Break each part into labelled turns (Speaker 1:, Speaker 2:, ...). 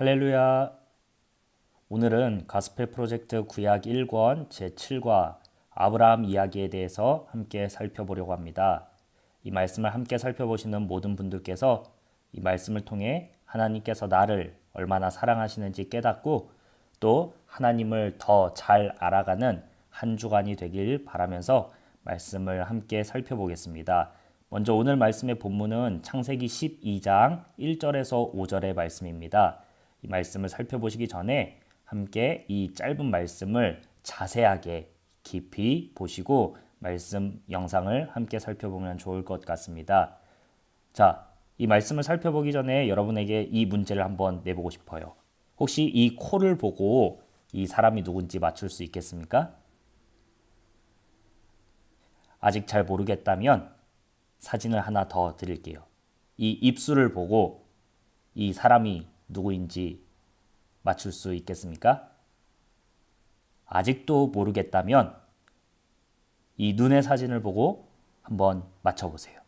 Speaker 1: 할렐루야. 오늘은 가스펠 프로젝트 구약 1권 제7과 아브라함 이야기에 대해서 함께 살펴보려고 합니다. 이 말씀을 함께 살펴보시는 모든 분들께서 이 말씀을 통해 하나님께서 나를 얼마나 사랑하시는지 깨닫고 또 하나님을 더 잘 알아가는 한 주간이 되길 바라면서 말씀을 함께 살펴보겠습니다. 먼저 오늘 말씀의 본문은 창세기 12장 1절에서 5절의 말씀입니다. 이 말씀을 살펴보시기 전에 함께 이 짧은 말씀을 자세하게 깊이 보시고 말씀 영상을 함께 살펴보면 좋을 것 같습니다. 자, 이 말씀을 살펴보기 전에 여러분에게 이 문제를 한번 내보고 싶어요. 혹시 이 코를 보고 이 사람이 누군지 맞출 수 있겠습니까? 아직 잘 모르겠다면 사진을 하나 더 드릴게요. 이 입술을 보고 이 사람이 누구인지 맞출 수 있겠습니까? 아직도 모르겠다면 이 눈의 사진을 보고 한번 맞춰보세요.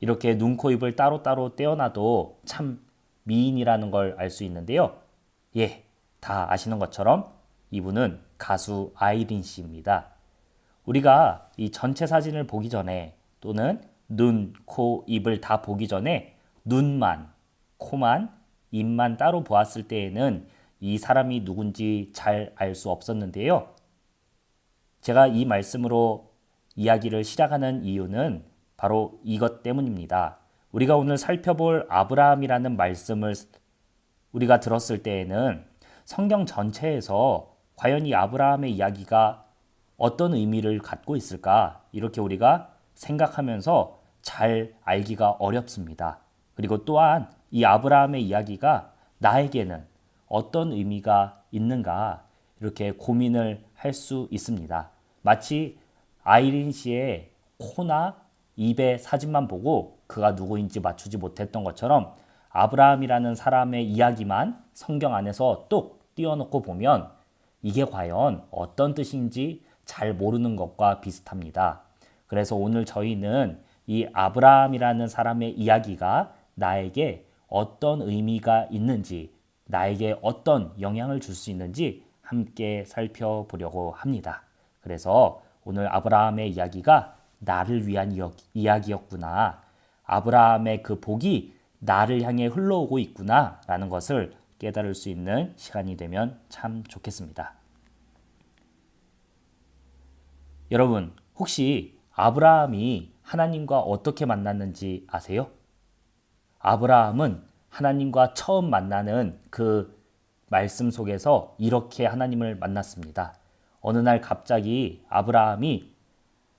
Speaker 1: 이렇게 눈, 코, 입을 따로따로 떼어놔도 참 미인이라는 걸 알 수 있는데요. 예, 다 아시는 것처럼 이분은 가수 아이린 씨입니다. 우리가 이 전체 사진을 보기 전에 또는 눈, 코, 입을 다 보기 전에 눈만, 코만, 입만 따로 보았을 때에는 이 사람이 누군지 잘 알 수 없었는데요. 제가 이 말씀으로 이야기를 시작하는 이유는 바로 이것 때문입니다. 우리가 오늘 살펴볼 아브라함이라는 말씀을 우리가 들었을 때에는 성경 전체에서 과연 이 아브라함의 이야기가 어떤 의미를 갖고 있을까? 이렇게 우리가 생각하면서 잘 알기가 어렵습니다. 그리고 또한 이 아브라함의 이야기가 나에게는 어떤 의미가 있는가? 이렇게 고민을 할 수 있습니다. 마치 아이린 씨의 코나 입의 사진만 보고 그가 누구인지 맞추지 못했던 것처럼 아브라함이라는 사람의 이야기만 성경 안에서 뚝 띄워놓고 보면 이게 과연 어떤 뜻인지 잘 모르는 것과 비슷합니다. 그래서 오늘 저희는 이 아브라함이라는 사람의 이야기가 나에게 어떤 의미가 있는지, 나에게 어떤 영향을 줄 수 있는지 함께 살펴보려고 합니다. 그래서 오늘 아브라함의 이야기가 나를 위한 이야기였구나. 아브라함의 그 복이 나를 향해 흘러오고 있구나. 라는 것을 깨달을 수 있는 시간이 되면 참 좋겠습니다. 여러분, 혹시 아브라함이 하나님과 어떻게 만났는지 아세요? 아브라함은 하나님과 처음 만나는 그 말씀 속에서 이렇게 하나님을 만났습니다. 어느 날 갑자기 아브라함이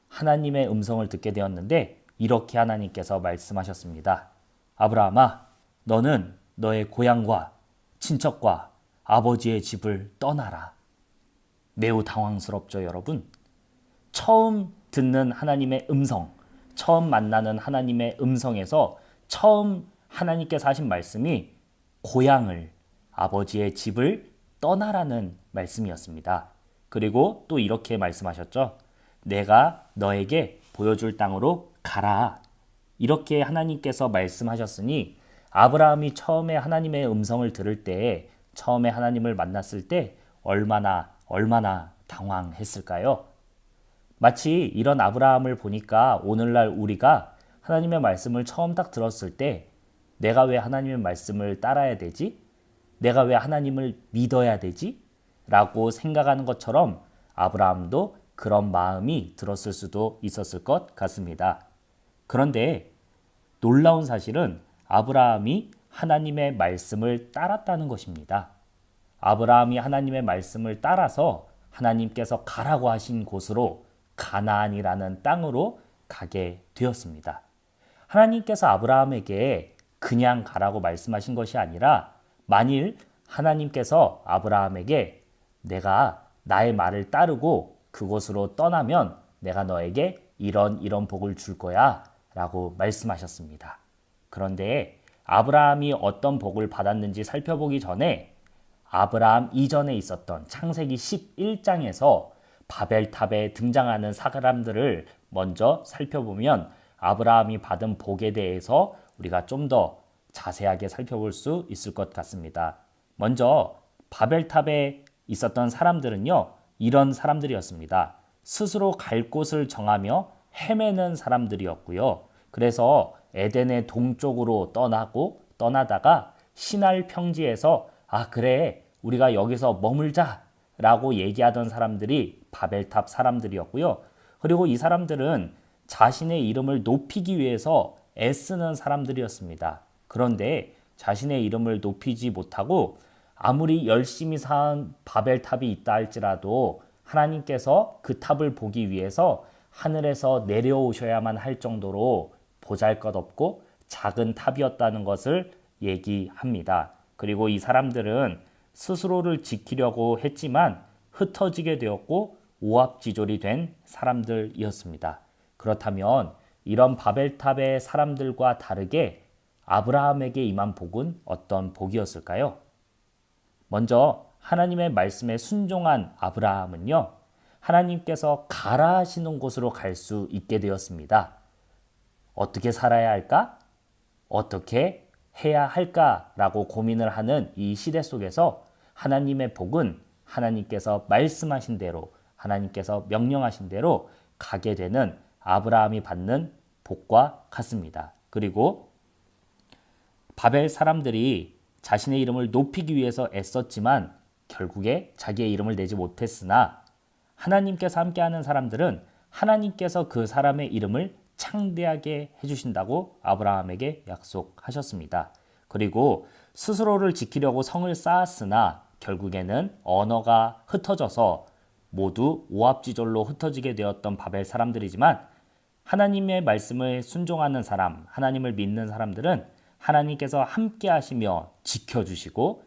Speaker 1: 하나님의 음성을 듣게 되었는데 이렇게 하나님께서 말씀하셨습니다. 아브라함아, 너는 너의 고향과 친척과 아버지의 집을 떠나라. 매우 당황스럽죠, 여러분? 처음 듣는 하나님의 음성, 처음 만나는 하나님의 음성에서 처음 하나님께서 하신 말씀이 고향을, 아버지의 집을 떠나라는 말씀이었습니다. 그리고 또 이렇게 말씀하셨죠. 내가 너에게 보여줄 땅으로 가라. 이렇게 하나님께서 말씀하셨으니 아브라함이 처음에 하나님의 음성을 들을 때, 처음에 하나님을 만났을 때 얼마나, 얼마나 당황했을까요? 마치 이런 아브라함을 보니까 오늘날 우리가 하나님의 말씀을 처음 딱 들었을 때 내가 왜 하나님의 말씀을 따라야 되지? 내가 왜 하나님을 믿어야 되지? 라고 생각하는 것처럼 아브라함도 그런 마음이 들었을 수도 있었을 것 같습니다. 그런데 놀라운 사실은 아브라함이 하나님의 말씀을 따랐다는 것입니다. 아브라함이 하나님의 말씀을 따라서 하나님께서 가라고 하신 곳으로 가나안이라는 땅으로 가게 되었습니다. 하나님께서 아브라함에게 그냥 가라고 말씀하신 것이 아니라 만일 하나님께서 아브라함에게 내가 나의 말을 따르고 그곳으로 떠나면 내가 너에게 이런 이런 복을 줄 거야 라고 말씀하셨습니다. 그런데 아브라함이 어떤 복을 받았는지 살펴보기 전에 아브라함 이전에 있었던 창세기 11장에서 바벨탑에 등장하는 사람들을 먼저 살펴보면 아브라함이 받은 복에 대해서 우리가 좀 더 자세하게 살펴볼 수 있을 것 같습니다. 먼저 바벨탑에 있었던 사람들은요, 이런 사람들이었습니다. 스스로 갈 곳을 정하며 헤매는 사람들이었고요. 그래서 에덴의 동쪽으로 떠나고 떠나다가 신할 평지에서 아, 그래, 우리가 여기서 머물자 라고 얘기하던 사람들이 바벨탑 사람들이었고요. 그리고 이 사람들은 자신의 이름을 높이기 위해서 애쓰는 사람들이었습니다. 그런데 자신의 이름을 높이지 못하고 아무리 열심히 쌓은 바벨탑이 있다 할지라도 하나님께서 그 탑을 보기 위해서 하늘에서 내려오셔야만 할 정도로 보잘 것 없고 작은 탑이었다는 것을 얘기합니다. 그리고 이 사람들은 스스로를 지키려고 했지만 흩어지게 되었고 오합지졸이 된 사람들이었습니다. 그렇다면 이런 바벨탑의 사람들과 다르게 아브라함에게 임한 복은 어떤 복이었을까요? 먼저 하나님의 말씀에 순종한 아브라함은요, 하나님께서 가라 하시는 곳으로 갈 수 있게 되었습니다. 어떻게 살아야 할까? 어떻게 해야 할까라고 고민을 하는 이 시대 속에서 하나님의 복은 하나님께서 말씀하신 대로 하나님께서 명령하신 대로 가게 되는 아브라함이 받는 복과 같습니다. 그리고 바벨 사람들이 자신의 이름을 높이기 위해서 애썼지만 결국에 자기의 이름을 내지 못했으나 하나님께서 함께하는 사람들은 하나님께서 그 사람의 이름을 창대하게 해주신다고 아브라함에게 약속하셨습니다. 그리고 스스로를 지키려고 성을 쌓았으나 결국에는 언어가 흩어져서 모두 오합지졸로 흩어지게 되었던 바벨 사람들이지만 하나님의 말씀을 순종하는 사람, 하나님을 믿는 사람들은 하나님께서 함께 하시며 지켜주시고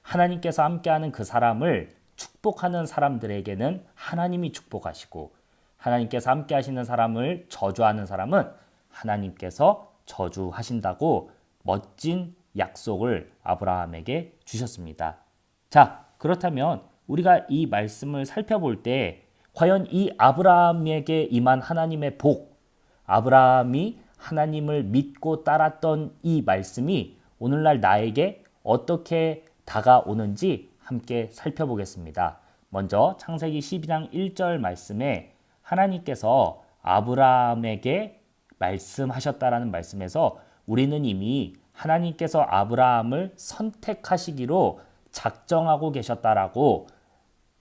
Speaker 1: 하나님께서 함께하는 그 사람을 축복하는 사람들에게는 하나님이 축복하시고 하나님께서 함께 하시는 사람을 저주하는 사람은 하나님께서 저주하신다고 멋진 약속을 아브라함에게 주셨습니다. 자, 그렇다면 우리가 이 말씀을 살펴볼 때 과연 이 아브라함에게 임한 하나님의 복, 아브라함이 하나님을 믿고 따랐던 이 말씀이 오늘날 나에게 어떻게 다가오는지 함께 살펴보겠습니다. 먼저 창세기 12장 1절 말씀에 하나님께서 아브라함에게 말씀하셨다라는 말씀에서 우리는 이미 하나님께서 아브라함을 선택하시기로 작정하고 계셨다라고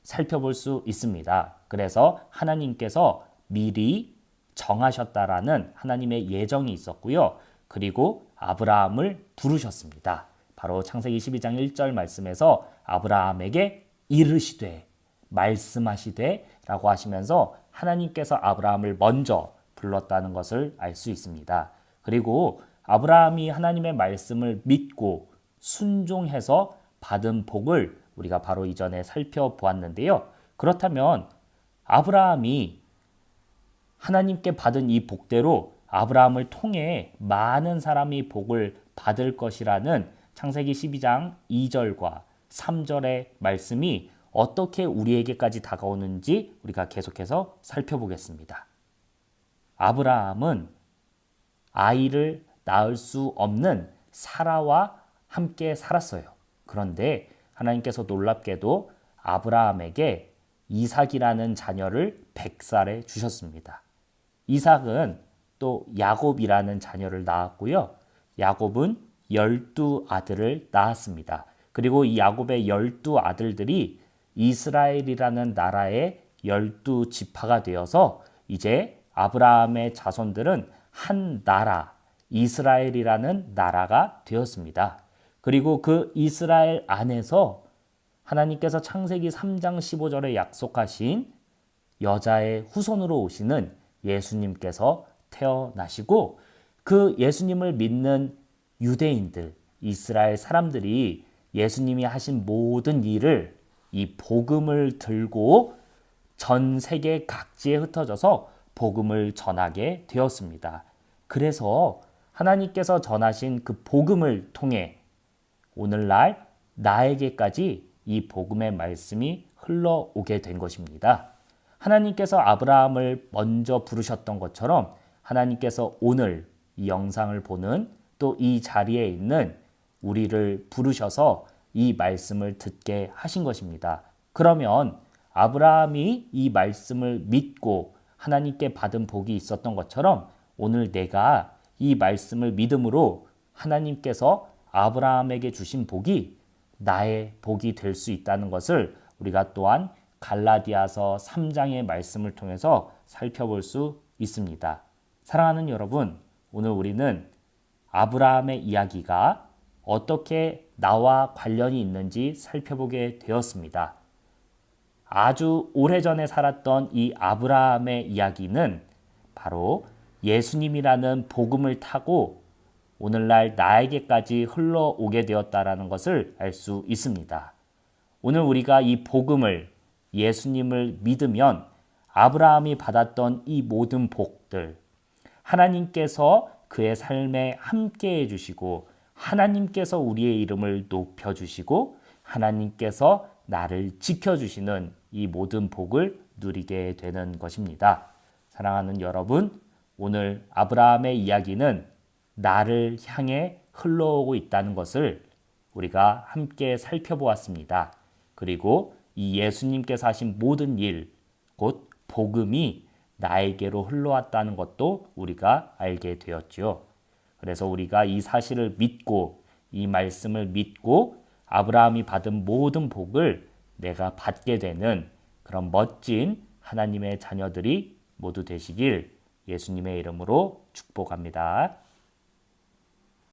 Speaker 1: 살펴볼 수 있습니다. 그래서 하나님께서 미리 정하셨다라는 하나님의 예정이 있었고요. 그리고 아브라함을 부르셨습니다. 바로 창세기 12장 1절 말씀에서 아브라함에게 이르시되 말씀하시되 라고 하시면서 하나님께서 아브라함을 먼저 불렀다는 것을 알 수 있습니다. 그리고 아브라함이 하나님의 말씀을 믿고 순종해서 받은 복을 우리가 바로 이전에 살펴보았는데요. 그렇다면 아브라함이 하나님께 받은 이 복대로 아브라함을 통해 많은 사람이 복을 받을 것이라는 창세기 12장 2절과 3절의 말씀이 어떻게 우리에게까지 다가오는지 우리가 계속해서 살펴보겠습니다. 아브라함은 아이를 낳을 수 없는 사라와 함께 살았어요. 그런데 하나님께서 놀랍게도 아브라함에게 이삭이라는 자녀를 백살에 주셨습니다. 이삭은 또 야곱이라는 자녀를 낳았고요. 야곱은 열두 아들을 낳았습니다. 그리고 이 야곱의 열두 아들들이 이스라엘이라는 나라의 열두 지파가 되어서 이제 아브라함의 자손들은 한 나라, 이스라엘이라는 나라가 되었습니다. 그리고 그 이스라엘 안에서 하나님께서 창세기 3장 15절에 약속하신 여자의 후손으로 오시는 예수님께서 태어나시고 그 예수님을 믿는 유대인들, 이스라엘 사람들이 예수님이 하신 모든 일을 이 복음을 들고 전 세계 각지에 흩어져서 복음을 전하게 되었습니다. 그래서 하나님께서 전하신 그 복음을 통해 오늘날 나에게까지 이 복음의 말씀이 흘러오게 된 것입니다. 하나님께서 아브라함을 먼저 부르셨던 것처럼 하나님께서 오늘 이 영상을 보는 또또이 자리에 있는 우리를 부르셔서 이 말씀을 듣게 하신 것입니다. 그러면 아브라함이 이 말씀을 믿고 하나님께 받은 복이 있었던 것처럼 오늘 내가 이 말씀을 믿음으로 하나님께서 아브라함에게 주신 복이 나의 복이 될 수 있다는 것을 우리가 또한 갈라디아서 3장의 말씀을 통해서 살펴볼 수 있습니다. 사랑하는 여러분, 오늘 우리는 아브라함의 이야기가 어떻게 나와 관련이 있는지 살펴보게 되었습니다. 아주 오래전에 살았던 이 아브라함의 이야기는 바로 예수님이라는 복음을 타고 오늘날 나에게까지 흘러오게 되었다라는 것을 알 수 있습니다. 오늘 우리가 이 복음을 예수님을 믿으면 아브라함이 받았던 이 모든 복들 하나님께서 그의 삶에 함께 해 주시고 하나님께서 우리의 이름을 높여 주시고 하나님께서 나를 지켜 주시는 이 모든 복을 누리게 되는 것입니다. 사랑하는 여러분, 오늘 아브라함의 이야기는 나를 향해 흘러오고 있다는 것을 우리가 함께 살펴보았습니다. 그리고 이 예수님께서 하신 모든 일, 곧 복음이 나에게로 흘러왔다는 것도 우리가 알게 되었지요. 그래서 우리가 이 사실을 믿고 이 말씀을 믿고 아브라함이 받은 모든 복을 내가 받게 되는 그런 멋진 하나님의 자녀들이 모두 되시길 예수님의 이름으로 축복합니다.